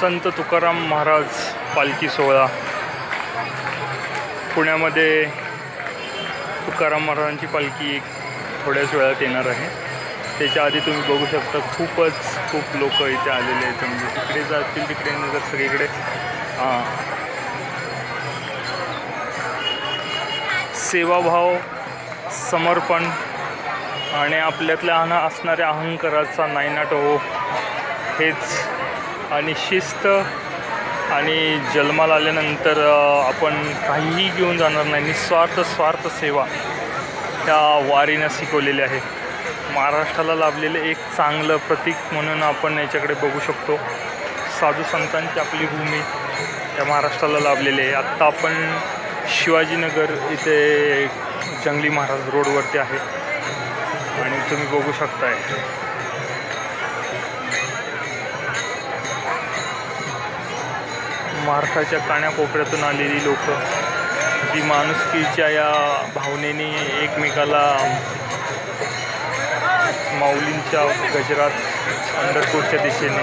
संत तुकाराम महाराज पालखी सोहळा. पुण्यामध्ये तुकाराम महाराजांची पालखी एक थोड्याच वेळात येणार आहे. त्याच्या आधी तुम्ही बघू शकता खूपच खूप लोक इथे आलेले आहेत. म्हणजे तिकडे जातील तिकडे नंतर सगळीकडे. हां. सेवाभाव समर्पण आणि आपल्यातल्या अना असणाऱ्या अहंकाराचा नायनाट हो हेच आणि शिस्त आणि जन्माला आल्यानंतर आपण काहीही घेऊन जाणार नाही. निस्वार्थ स्वार्थ सेवा त्या वारीनं शिकवलेले आहे. महाराष्ट्राला लाभलेले एक चांगलं प्रतीक म्हणून आपण याच्याकडे बघू शकतो. साधू संतांची आपली भूमी या महाराष्ट्राला लाभलेली आहे. आत्ता आपण शिवाजीनगर इथे जंगली महाराज रोडवरती आहे. आणि तुम्ही बघू शकताय. महाराष्ट्राच्या काण्याकोपऱ्यातून आलेली लोक जी माणुसकीच्या या भावनेने एकमेकाला माऊलींच्या गजरात अंडरकोटच्या दिशेने